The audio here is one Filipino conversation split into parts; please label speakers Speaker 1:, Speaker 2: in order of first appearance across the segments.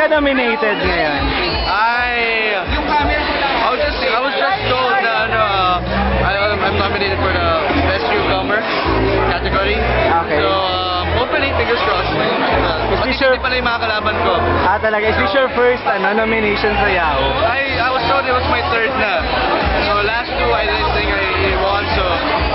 Speaker 1: ka nominated ngayon?
Speaker 2: I, I was just, I was just told na ano, uh, I, I'm nominated for the best newcomer category.
Speaker 1: Okay.
Speaker 2: So, um, hopefully, fingers crossed. Uh,
Speaker 1: Is this your-
Speaker 2: pala yung mga kalaban ko.
Speaker 1: Ah, talaga. Is this your first ano, nomination sa Yahoo?
Speaker 2: I, I was told it was my third na. So, last two, I didn't think I won. So,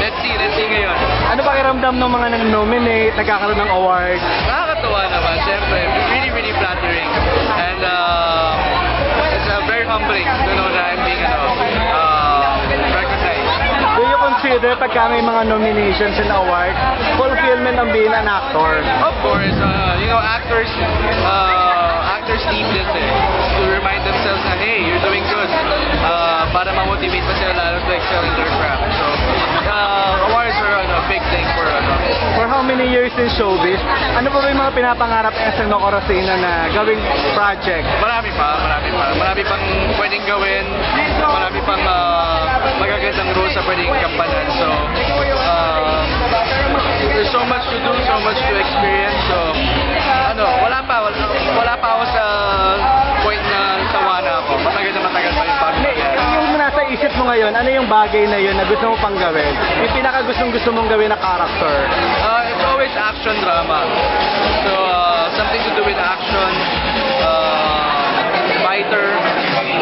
Speaker 2: let's see, let's see ngayon.
Speaker 1: Ano pakiramdam ng mga nag-nominate, nagkakaroon ng award?
Speaker 2: Nakakatuwa naman, syempre. Really, really flattering. And uh, it's uh, very humbling to know that I'm being ano, uh, recognized.
Speaker 1: Do you consider pagka may mga nominations and award, fulfillment ng being an actor?
Speaker 2: Of course, uh, you know, actors, uh, actors need this eh, to remind themselves na, hey, you're doing good. Uh, para ma-motivate pa sila lalo to excel in their craft.
Speaker 1: Many years in showbiz, ano pa ba yung mga pinapangarap ni Eseno Corosino na gawing project?
Speaker 2: Marami pa, marami pa. Marami pang pwedeng gawin. Marami pang uh, magagandang roles na pwedeng kampanan. So, uh, there's so much to do, so much to experience. So, ano, wala pa, wala, wala pa ako sa point na sawa na ako. Matagal na matagal pa yung mangyari.
Speaker 1: yung nasa isip mo ngayon, ano yung bagay na yun na gusto mo pang gawin? Yung pinaka gustong gusto mong gawin na character?
Speaker 2: Uh, it's always action drama. So, uh, something to do with action, uh, fighter,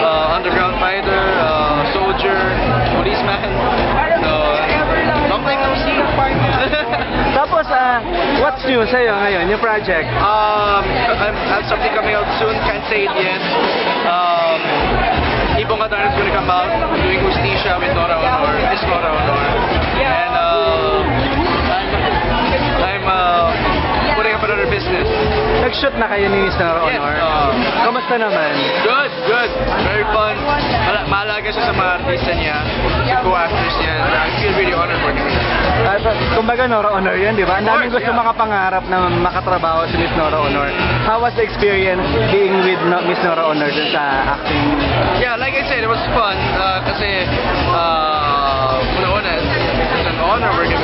Speaker 2: uh, underground fighter, uh, soldier, policeman. So, something to see.
Speaker 1: Tapos, ah, what's new sa'yo ngayon, yung project?
Speaker 2: um, I'm, I have something coming out soon, can't say it yet. Um, Ibong Qatar is gonna come out,
Speaker 1: Nag-shoot na kayo ni Mr.
Speaker 2: Yes,
Speaker 1: Honor.
Speaker 2: uh,
Speaker 1: Kamusta naman?
Speaker 2: Good, good. Very fun. Mala- Mahalaga siya sa mga artista niya, sa co-actors niya. I feel really honored working with her.
Speaker 1: Ah, kumbaga, Nora Honor yun, di ba? Ang daming
Speaker 2: course,
Speaker 1: gusto
Speaker 2: yeah.
Speaker 1: makapangarap na makatrabaho si Miss Nora Honor. How was the experience being with no- Miss Nora Honor dun sa acting?
Speaker 2: Yeah, like I said, it was fun uh, kasi uh, una-una, it's an honor working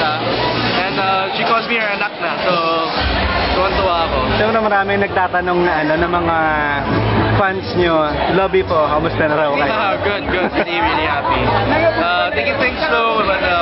Speaker 2: artista. And uh, she calls me her anak na. So, tuwan-tuwa ako.
Speaker 1: Siyempre maraming nagtatanong na ano, ng mga fans nyo, lobby po, kamusta na raw kayo?
Speaker 2: Ah, good, good. Really, really happy. Uh, taking things slow, but happy.